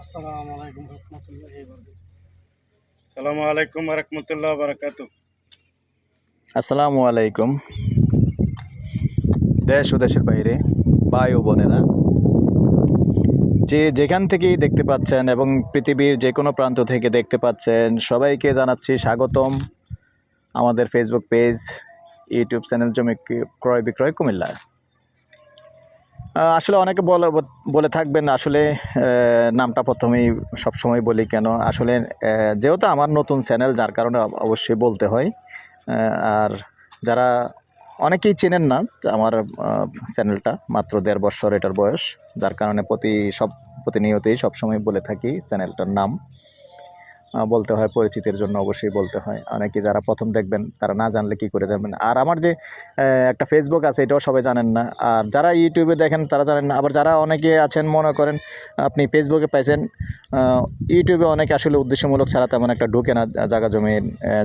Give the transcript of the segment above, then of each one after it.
আসসালামু আলাইকুম রহমতুল্লাহি বরকাতুহু। আলাইকুম রহমতুল্লাহ বারাকাত আসসালামু আলাইকুম। দেশ ও দেশের বাইরে ভাই ও বোনেরা যে যেখান থেকেই দেখতে পাচ্ছেন এবং পৃথিবীর যে কোনো প্রান্ত থেকে দেখতে পাচ্ছেন সবাইকে জানাচ্ছি স্বাগতম আমাদের ফেসবুক পেজ ইউটিউব চ্যানেল জমি ক্রয় বিক্রয় কুমিল্লা আসলে অনেকে বলে বলে থাকবেন আসলে নামটা প্রথমেই সবসময় বলি কেন? আসলে যেহেতু আমার নতুন চ্যানেল, যার কারণে অবশ্যই বলতে হয়। আর যারা অনেকেই চেনেন না আমার চ্যানেলটা, মাত্র দেড় বছর এটার বয়স, যার কারণে প্রতি সব, প্রতিনিয়তই সবসময় বলে থাকি চ্যানেলটার নাম। বলতে হয়, পরিচিতির জন্য অবশ্যই বলতে হয়। অনেকে যারা প্রথম দেখবেন, তারা না জানলে কি করে জানবেন? আর আমার যে একটা ফেসবুক আছে, এটাও সবাই জানেন না। আর যারা ইউটিউবে দেখেন, তারা জানেন না। আবার যারা অনেকে আছেন, মনে করেন, আপনি ফেসবুকে পাইছেন ইউটিউবে অনেকে আসলে উদ্দেশ্যমূলক ছাড়া তেমন একটা ঢুকে না। জায়গা জমি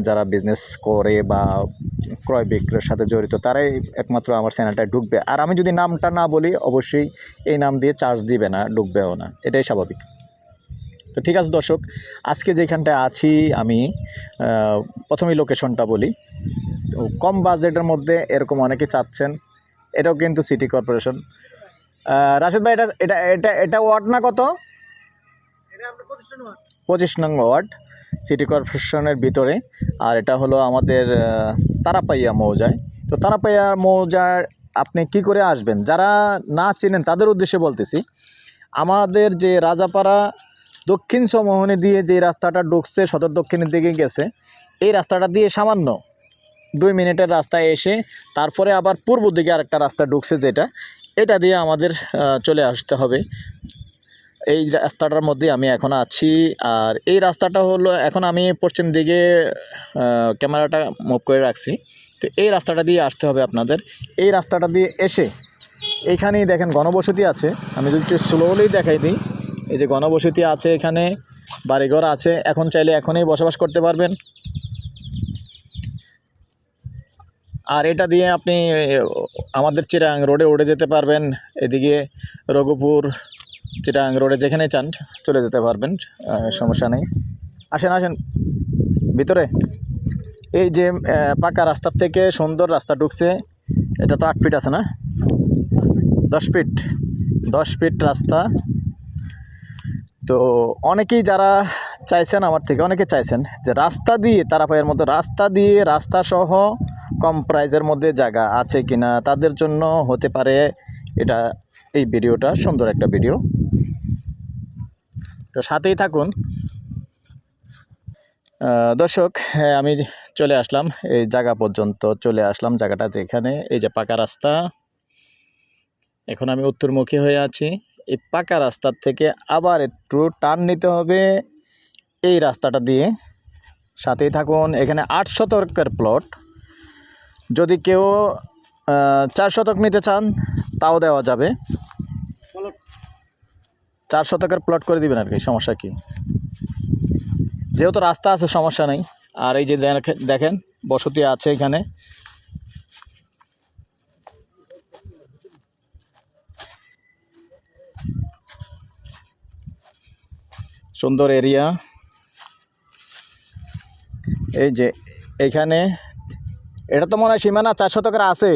যারা বিজনেস করে বা ক্রয় বিক্রয়ের সাথে জড়িত, তারাই একমাত্র আমার চ্যানেলটায় ঢুকবে। আর আমি যদি নামটা না বলি, অবশ্যই এই নাম দিয়ে চার্জ দিবে না, ঢুকবেও না। এটাই স্বাভাবিক। তো ঠিক আছে দর্শক, আজকে যেখানটায় আছি আমি প্রথমেই লোকেশনটা বলি। তো কম বাজেটের মধ্যে এরকম অনেকে চাচ্ছেন, এটাও কিন্তু সিটি কর্পোরেশন রাশেদ ভাই, এটা এটা এটা এটা ওয়ার্ড না কত? পঁচিশ নং ওয়ার্ড। সিটি কর্পোরেশনের ভিতরে। আর এটা হলো আমাদের তারাপাইয়া মৌজায়। তো তারাপাইয়া মৌজার আপনি কি করে আসবেন? যারা না চেনেন, তাদের উদ্দেশ্যে বলতেছি, আমাদের যে রাজাপাড়া দক্ষিণ সমোহনী দিয়ে যে রাস্তাটা ঢুকছে, সদর দক্ষিণের দিকে গেছে, এই রাস্তাটা দিয়ে সামান্য দুই মিনিটের রাস্তায় এসে তারপরে আবার পূর্ব দিকে আরেকটা রাস্তা ঢুকছে যেটা, এটা দিয়ে আমাদের চলে আসতে হবে। এই রাস্তাটার মধ্যে আমি এখন আছি, আর এই রাস্তাটা হলো, এখন আমি পশ্চিম দিকে ক্যামেরাটা মুভ করে রাখছি। তো এই রাস্তাটা দিয়ে আসতে হবে আপনাদের। এই রাস্তাটা দিয়ে এসে, এখানেই দেখেন গণবসতি আছে। আমি যদি স্লোলি দেখাই দিই। এই যে গণবসতি আছে এখানে, বাড়িঘর আছে, এখন চাইলে এখনই বসবাস করতে পারবেন। আর এটা দিয়ে আপনি, আমাদের চিরাং রোডে উঠে যেতে পারবেন, এদিকে রঘুপুর চিরাং রোডে যেখানে চান চলে যেতে পারবেন সমস্যা নেই। আসেন আসেন, ভিতরে। এই যে পাকা রাস্তার থেকে সুন্দর রাস্তা ঢুকছে, এটা তো আট ফিট আছে না? দশ ফিট দশ ফিট রাস্তা। তো অনেকেই যারা চাইছেন আমার থেকে অনেকে চাইছেন যে রাস্তা দিয়ে তারাপাইয়ের মতো রাস্তা দিয়ে রাস্তা সহ কম প্রাইজের মধ্যে জায়গা আছে কি না তাদের জন্য হতে পারে এটা এই ভিডিওটা সুন্দর একটা ভিডিও। তো সাথেই থাকুন। দর্শক হ্যাঁ, আমি চলে আসলাম এই জায়গা পর্যন্ত চলে আসলাম জায়গাটা যেখানে এই যে পাকা রাস্তা। এখন আমি উত্তরমুখী হয়ে আছি। এই পাকা রাস্তার থেকে আবার একটু টার্ন নিতে হবে। এই রাস্তাটা দিয়ে। সাথেই থাকুন, এখানে আট শতকের প্লট যদি কেউ চার শতক নিতে চান, তাও দেওয়া যাবে। চার শতকের প্লট করে দিবেন আর কি, সমস্যা কি? যেহেতু রাস্তা আছে, সমস্যা নেই। আর এই যে দেখে- দেখেন, বসতি আছে এখানে। সুন্দর এরিয়া। এই যে এখানে, এটা তো মনে হয় সীমানা চার শতকের আছে।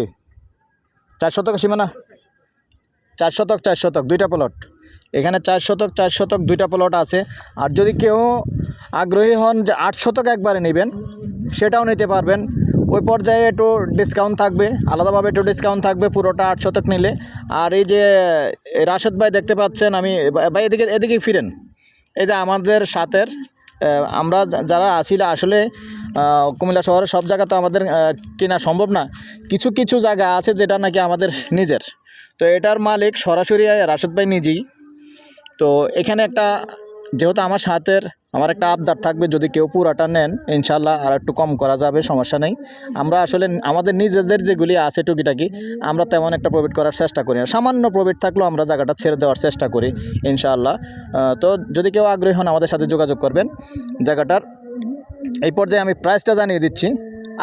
চার শতক সীমানা? চার শতক চার শতক, দুইটা প্লট এখানে চার শতক চার শতক, দুইটা প্লট আছে। আর যদি কেউ আগ্রহী হন যে আট শতক একবারে নেবেন, সেটাও নিতে পারবেন। ওই পর্যায়ে একটু ডিসকাউন্ট থাকবে, আলাদাভাবে একটু ডিসকাউন্ট থাকবে পুরোটা আট শতক নিলে। আর এই যে, রাশেদ ভাই দেখতে পাচ্ছেন, আমি, ভাই এদিকে এদিকে ফিরেন। যে আমাদের সাথের আমরা যারা আসিলে, আসলে কুমিল্লা শহরের সব জায়গা তো আমাদের কেনা সম্ভব না। কিছু কিছু জায়গা আছে যেটা নাকি আমাদের নিজের। তো এটার মালিক সরাসরি রাশেদ ভাই নিজেই। তো এখানে একটা, যেহেতু আমার সাথের আমার একটা আবদার থাকবে, যদি কেউ পুরাটা নেন, ইনশাল্লাহ আর একটু কম করা যাবে, সমস্যা নেই। আমরা আসলে আমাদের নিজেদের যেগুলি আছে টুকিটাকি, আমরা তেমন একটা প্রফিট করার চেষ্টা করি না। সামান্য প্রফিট থাকলেও আমরা জায়গাটা ছেড়ে দেওয়ার চেষ্টা করি ইনশাআল্লাহ তো যদি কেউ আগ্রহী হন আমাদের সাথে যোগাযোগ করবেন জায়গাটার। এই পর্যায়ে আমি প্রাইসটা জানিয়ে দিচ্ছি।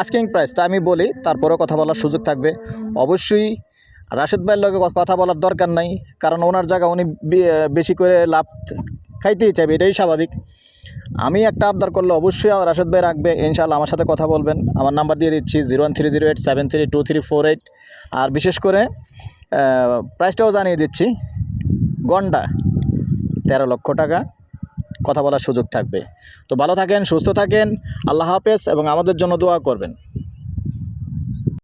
আস্কিং প্রাইস তা আমি বলি, তারপরেও কথা বলার সুযোগ থাকবে। অবশ্যই রাশেদ ভাইয়ের লগে কথা বলার দরকার নাই, কারণ ওনার জায়গা উনি বেশি করে লাভ খাইতেই চাইবে, এটাই স্বাভাবিক। আমি একটা আবদার করলে অবশ্যই আমার রাশেদ ভাই রাখবে ইনশাল্লাহ আমার সাথে কথা বলবেন। আমার নাম্বার দিয়ে দিচ্ছি zero one three zero eight seven three two three four eight. আর বিশেষ করে প্রাইসটাও জানিয়ে দিচ্ছি। গন্ডা, তেরো লক্ষ টাকা। কথা বলার সুযোগ থাকবে। তো ভালো থাকেন, সুস্থ থাকেন। আল্লাহ হাফেজ এবং আমাদের জন্য দোয়া করবেন।